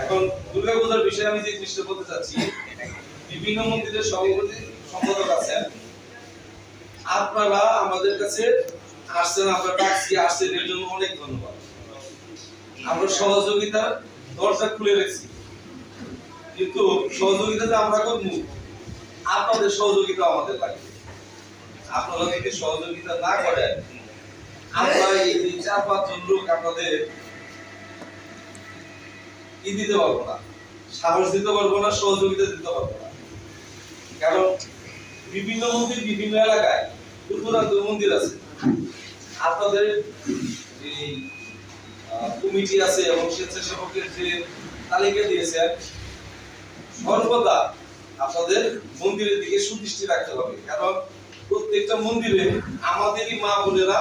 এখন দুর্গা পূজার বিষয়ে আমি যে জিনিসটা বলতে চাচ্ছি, বিভিন্ন মন্দিরের সভাপতি, সম্পাদক আছেন। আপনারা আমাদের কাছে আসছেন আমরা ডাকছি, আসছেন, এর জন্য অনেক ধন্যবাদ। আমরা সহযোগিতার দরজা খুলে রেখেছি। কিন্তু সহযোগিতা যে আমরা করব। আপনাদের সহযোগিতা আমাদের লাগবে আপনারা যদি সহযোগিতা না করেন, আমরা এই চার পাঁচজন লোক আপনাদের ই দিতে পারব না। সাহস দিতে পারব না, সহযোগিতা দিতে পারব না। কারণ বিভিন্ন মন্দির বিভিন্ন এলাকায় দুর্গদান্ত মন্দির আছে। আপনাদের এই কমিটি আছে এবং স্বেচ্ছাসেবকের যে তালিকা দিয়েছেন সর্বদা আপনাদের মন্দিরের দিকে সুদৃষ্টি রাখতে হবে। কারণ প্রত্যেকটা মন্দিরে আমাদেরই মা বোনেরা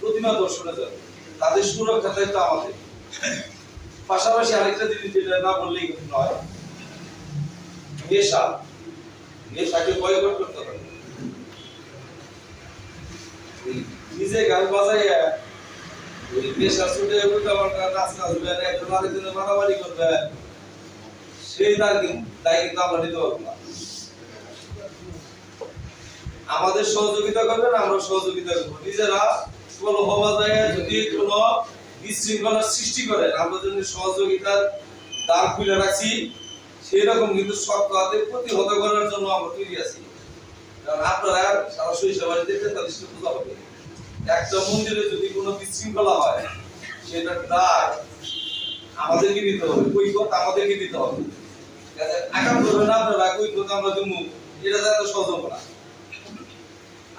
প্রতিমা দর্শনে যাবে। তাদের সুরক্ষা দায়িত্ব আমাদের। পাশাপাশি আরেকটা জিনিস যেটা না বললেই নয়, নেশা। নেশাকে বয়কট করতে হবে। নিজে গান বাজাইয়া না। আমাদের সহযোগিতা করবেন আমরা সহযোগিতা করব। নিজেরা কোনো যায় যদি কোনো বিশৃঙ্খলার সৃষ্টি করেন আমরা যদি সহযোগিতার দ্বার খুলে রাখছি সেই রকম কিন্তু সব কাজে প্রতিহত করার জন্য আমরা তৈরি আছি। কারণ আপনারা সরাসরি সবাই দেখবেন তাদের সাথে পূজা হবে একটা মন্দিরে যদি কোনো বিশৃঙ্খলা হয়, সেটা দায় আমাদেরকে দিতে হবে, কৈফত আমাদেরকে দিতে হবে। আগাম করবে না আপনারা, কৈফত আমরা দেবো। এটা যাতে হবে না।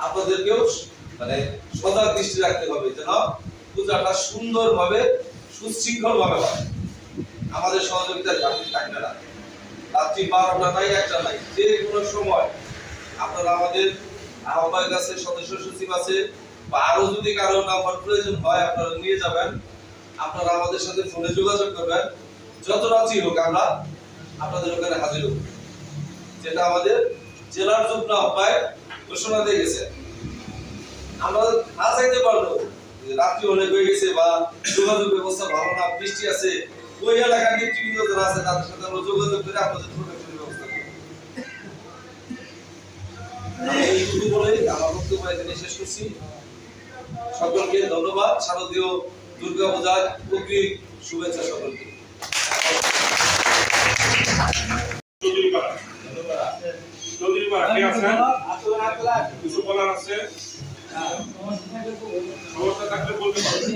আপনাদেরকেও মানে সদা দৃষ্টি রাখতে হবে, যেন পূজাটা সুন্দরভাবে সুশৃঙ্খল ভাবে হয়। আমাদের সহযোগিতা ঘাটতি থাকবে না। রাত্রি বারোটা নাই, একটা নাই, যে কোনো সময়। আপনারা আমাদের আহ্বায়ক আছে, সদস্য সচিব আছে, বা আরও যদি কারও নাম্বার প্রয়োজন হয়, আপনারা নিয়ে যাবেন। আপনারা আমাদের সাথে ফোনে যোগাযোগ করবেন। যত রাত্রি হোক আমরা আপনাদের ওখানে হাজির হব। যেটা আমাদের জেলার যুগ্ম আহ্বায়ক ঘোষণা দিয়ে গেছে। আমরা না চাইতে পারল যে রাত্রি অনেক হয়ে গেছে বা যোগাযোগ ব্যবস্থা ভালো না বৃষ্টি আছে ওই এলাকার নেতৃবৃন্দ যারা আছে তাদের সাথে আমরা যোগাযোগ করে আপনাদের প্রোটেকশনের ব্যবস্থা করব এইটুকু বলে আমার বক্তব্য এখানে শেষ করছি। সকলকে ধন্যবাদ। শারদীয় দুর্গা পূজার অগ্রিম শুভেচ্ছা সকলকে। কিছু বলার আছে? থাকলে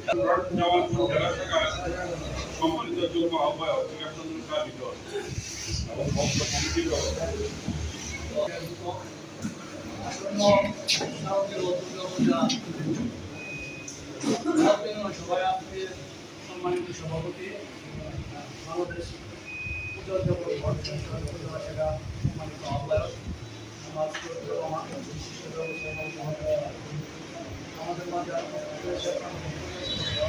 জামালপুর জেলা শাখার সম্মানিত যুগ্ম আহ্বায়ক বিকাশচন্দ্র বিদর এবং ভক্ত সম্মানিত সভাপতি বাংলাদেশ সম্মানিত আহ্বায়ক আমাদের মাঝে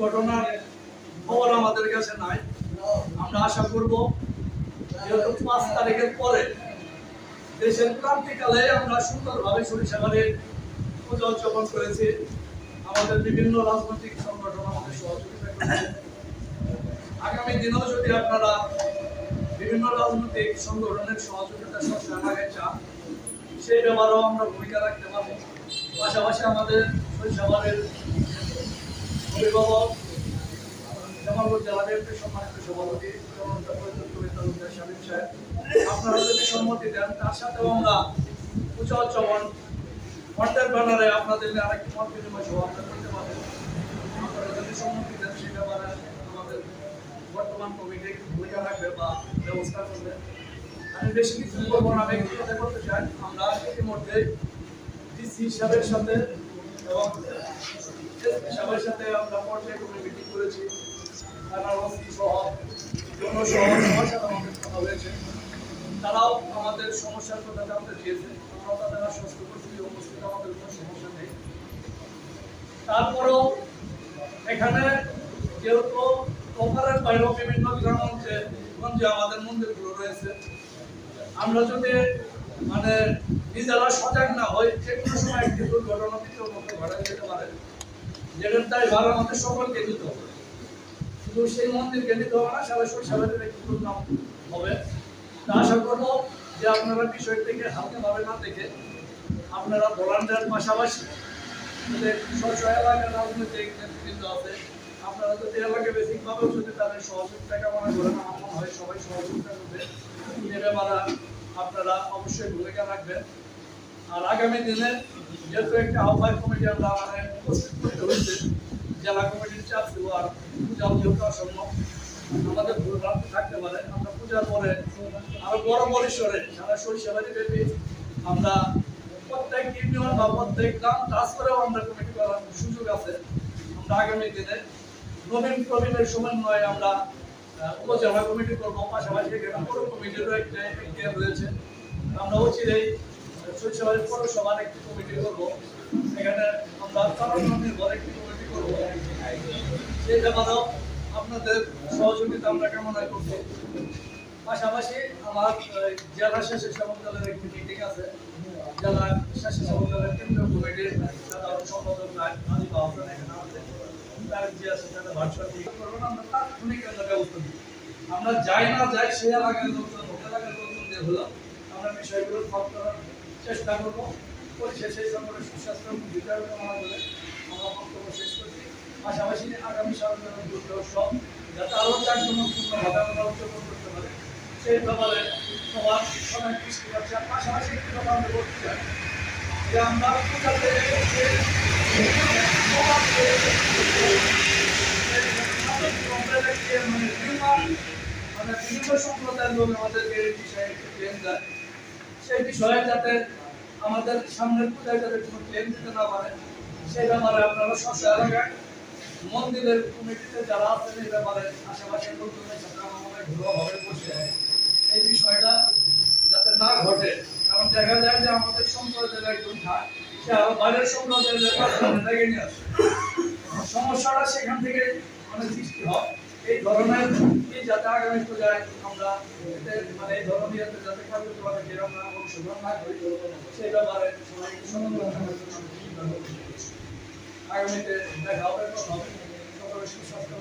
দুর্ঘটনার খবর আমাদের কাছে নাই। আমরা আশা করব পাঁচ তারিখের পরে দেশের ক্রান্তিকালে আমরা সুন্দরভাবে সরিষাবাড়ির পূজা উদযাপন করেছি। আমাদের বিভিন্ন রাজনৈতিক সংগঠন আমাদের সহযোগিতা করেছে। আগামী দিনেও যদি আপনারা বিভিন্ন রাজনৈতিক সংগঠনের সহযোগিতার সঙ্গে আগে চান, সেই ব্যাপারেও আমরা ভূমিকা রাখতে পারব। পাশাপাশি আমাদের শৈশবের অভিভাবক জামালপুর জেলা বিএনপির সম্মানিত সভাপতি আপনারা যদি সম্মতি দেন তার সাথেও আমরা পূজা উদযাপন মঠের ব্যানারে আপনাদের আরেকটি মত বিনিময় সভা করতে পারব আপনারা যদি সম্মতি দেন সেই ব্যাপারে আমাদের বর্তমান কমিটি ভূমিকা রাখবে বা ব্যবস্থা করবে আমি বেশি কিছু বলব না বলতে চাই আমরা ইতিমধ্যে সাথে এবং সবার এখানে যেহেতু ওখানের বাইরেও বিভিন্ন গ্রামাঞ্চলে গঞ্জে আমাদের মন্দিরগুলো রয়েছে। আমরা যদি মানে নিজেরা সজাগ না হই, যে কোনো সময় একটি দুর্ঘটনা দ্বিতীয় মধ্যে ঘটা যেতে পারে। যেটার দায় ভার আমাদের সকলকে দিতে হবে। শুধু সেই মন্দিরকে নিতে হবে না, সারা শৈশবের একটি দুর্নাম হবে। তা আশা করব যে আপনারা বিষয়টিকে হালকাভাবে না দেখে আপনারা ভলান্টিয়ার পাশাপাশি স্বচ্ছ এলাকার রাজনৈতিক নেতৃবৃন্দ আছে, আপনারা যদি এলাকা বেসিক ভাবে যদি তাদের সহযোগিতা কামনা করেন, আমার হয় সবাই সহযোগিতা করবে। এ ব্যাপারে আপনারা অবশ্যই ভূমিকা রাখবেন। আর আগামী দিনে যেহেতু একটা আহ্বায়ক কমিটি আমরা মানে উপস্থিত হয়েছে, জেলা কমিটির চাপ দেবো আর পূজাও যেহেতু আসন্ন আমাদের ভুল ভ্রান্তি থাকতে পারে। আমরা পূজার পরে আরও বড় পরিসরে সারা সরিষাবাড়ি ব্যাপী আমরা প্রত্যেক ইউনিয়ন বা প্রত্যেক গ্রাম কাজ করেও আমরা কমিটি করার সুযোগ আছে। আমরা আগামী দিনে নবীন প্রবীণের সমন্বয়ে আমরা উপজেলা কমিটি করব। পাশাপাশি পৌর কমিটিরও একটা রয়েছে। আমরা অচিরেই শৈশবের করব। এখানে আমরা চারণ একটি কমিটি করব। সেই ব্যাপারেও আপনাদের সহযোগিতা আমরা কামনা করছি পাশাপাশি আমার জেলা শেষে সমতলের একটি মিটিং আছে। জেলা শেষে সমতলের কেন্দ্রীয় কমিটির সাধারণ সম্পাদক আজি বাহাদুর এখানে আছে ব্যবস্থা নিই আমরা যাই না যাই সেই এলাকার লোকজন এলাকার লোকজন দিয়ে হলো। আমরা বিষয়গুলো করার চেষ্টা করব। পরিশেষে সকলের সুস্বাস্থ্য বিচার করে আমরা বক্তব্য শেষ করছি। পাশাপাশি আগামী সাধারণ দুর্যোগ যাতে আরও জাঁকজমকপূর্ণভাবে আমরা উদযাপন করতে পারি, সেই ব্যাপারে সবার সবাই দৃষ্টি রাখছে। আর পাশাপাশি একটি কথা আমরা বলতে চাই, যে আমরা এসে মানে বিভিন্ন সম্প্রদায়ের লোক আমাদেরকে এই বিষয়ে একটু ক্লেম দেয়। সেই আমাদের সামনের পূজায় যাতে দিতে না পারে, সেই ব্যাপারে আপনারা মন্দিরের কমিটিতে যারা আছেন, এই ব্যাপারে আশেপাশের লোকজনের ঘরোয়াভাবে বসে এই বিষয়টা যাতে না ঘটে, কারণ দেখা যায় যে আমাদের সম্প্রদায়ের একজন থাক সে আরও বাইরের সম্প্রদায়ের নিয়ে আসে। সমস্যাটা সেখান থেকে মানে সৃষ্টি হয়। এই ধরনের যাতে আগামী পূজায় আমরা মানে ধর্মীয় যাতে কার্যক্রমে যে আমরা অংশগ্রহণ না করি, সেই ব্যাপারে সবাই সচেতন আগামীতে দেখা হবে সকলের সুস্বাস্থ্য